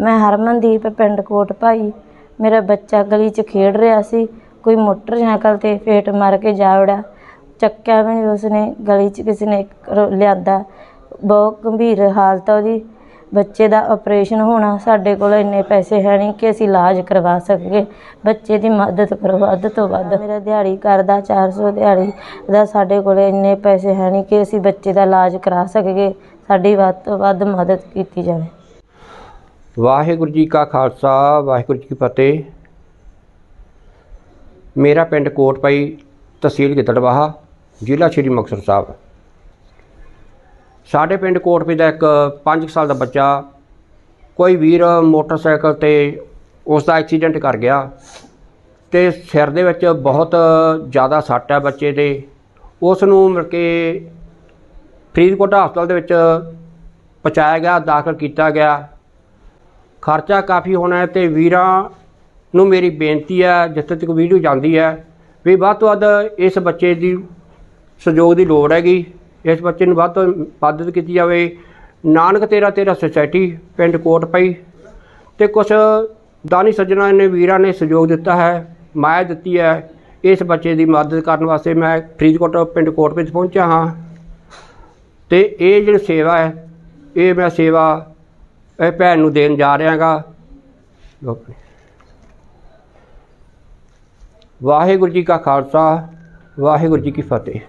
ਮੈਂ ਹਰਮਨਦੀਪ ਪਿੰਡ ਕੋਟ ਭਾਈ। ਮੇਰਾ ਬੱਚਾ ਗਲੀ 'ਚ ਖੇਡ ਰਿਹਾ ਸੀ। ਕੋਈ ਮੋਟਰਸਾਈਕਲ ਤੇ ਫੇਟ ਮਾਰ ਕੇ ਜਾ ਵੜਿਆ। ਚੱਕਿਆ ਵੀ ਨਹੀਂ ਉਸਨੇ, ਗਲੀ 'ਚ ਕਿਸੇ ਨੇ ਰੋ- ਲਿਆਂਦਾ। ਬਹੁਤ ਗੰਭੀਰ ਹਾਲਤ ਆ ਉਹਦੀ। ਬੱਚੇ ਦਾ ਆਪਰੇਸ਼ਨ ਹੋਣਾ ਸਾਡੇ ਕੋਲ ਇੰਨੇ ਪੈਸੇ ਹੈ ਨਹੀਂ ਕਿ ਅਸੀਂ ਇਲਾਜ ਕਰਵਾ ਸਕੀਏ। ਬੱਚੇ ਦੀ ਮਦਦ ਕਰੋ, ਵੱਧ ਤੋਂ ਵੱਧ। ਮੇਰਾ ਦਿਹਾੜੀ ਕਰਦਾ 400 ਦਿਹਾੜੀ ਦਾ ਸਾਡੇ ਕੋਲ ਇੰਨੇ ਪੈਸੇ ਹੈ ਨਹੀਂ ਕਿ ਅਸੀਂ ਬੱਚੇ ਦਾ ਇਲਾਜ ਕਰਾ ਸਕੀਏ। ਸਾਡੀ ਵੱਧ ਤੋਂ ਵੱਧ ਮਦਦ ਕੀਤੀ ਜਾਵੇ। ਵਾਹਿਗੁਰੂ ਜੀ ਕਾ ਖਾਲਸਾ, ਵਾਹਿਗੁਰੂ ਜੀ ਕੀ ਫਤਿਹ। ਮੇਰਾ ਪਿੰਡ ਕੋਟਪਈ ਤਹਿਸੀਲ ਗਿੱਦੜਵਾਹਾ, ਜ਼ਿਲ੍ਹਾ ਸ਼੍ਰੀ ਮੁਕਤਸਰ ਸਾਹਿਬ। ਸਾਡੇ ਪਿੰਡ ਕੋਟਪਈ ਦਾ ਇੱਕ 5 ਸਾਲ ਦਾ ਬੱਚਾ, ਕੋਈ ਵੀਰ ਮੋਟਰਸਾਈਕਲ ਤੇ ਉਸ ਦਾ ਐਕਸੀਡੈਂਟ ਕਰ ਗਿਆ ਤੇ ਸਿਰ ਦੇ ਵਿੱਚ ਬਹੁਤ ਜ਼ਿਆਦਾ ਸੱਟ ਹੈ ਬੱਚੇ ਦੇ। ਉਸ ਨੂੰ ਮਿਲ ਕੇ ਫਰੀਦਕੋਟ ਹਸਪਤਾਲ ਦੇ ਵਿੱਚ ਪਹੁੰਚਾਇਆ ਗਿਆ, ਦਾਖਲ ਕੀਤਾ ਗਿਆ। ਖਰਚਾ ਕਾਫੀ ਹੋਣਾ ਹੈ ਤੇ ਵੀਰਾਂ ਨੂੰ ਮੇਰੀ ਬੇਨਤੀ ਹੈ, ਜਿੱਥੇ ਤੱਕ ਵੀਡੀਓ ਜਾਂਦੀ ਹੈ, ਵੀ ਵੱਧ ਤੋਂ ਵੱਧ ਇਸ ਬੱਚੇ ਦੀ ਸਹਿਯੋਗ ਦੀ ਲੋੜ ਹੈਗੀ। ਇਸ ਬੱਚੇ ਨੂੰ ਵੱਧ ਤੋਂ ਮਦਦ ਕੀਤੀ ਜਾਵੇ। ਨਾਨਕ ਤੇਰਾ ਤੇਰਾ ਸੁਸਾਇਟੀ ਪਿੰਡ ਕੋਟ ਪਈ ਤੇ ਕੁਝ ਦਾਨੀ ਸੱਜਣਾ ਨੇ ਵੀਰਾਂ ਨੇ ਸਹਿਯੋਗ ਦਿੱਤਾ ਹੈ, ਮਾਇਆ ਦਿੱਤੀ ਹੈ। ਇਸ ਬੱਚੇ ਦੀ ਮਦਦ ਕਰਨ ਵਾਸਤੇ ਮੈਂ ਫਰੀਦਕੋਟ ਪਿੰਡ ਕੋਟ ਵਿੱਚ ਪਹੁੰਚਿਆ ਹਾਂ। ਤੇ ਇਹ ਜਿਹੜੀ ਸੇਵਾ ਹੈ, ਇਹ ਮੈਂ ਸੇਵਾ ਇਹ ਭੈਣ ਨੂੰ ਦੇਣ ਜਾ ਰਿਹਾ ਗਾ ਵਾਹਿਗੁਰੂ ਜੀ ਕਾ ਖਾਲਸਾ, ਵਾਹਿਗੁਰੂ ਜੀ ਕੀ ਫਤਿਹ।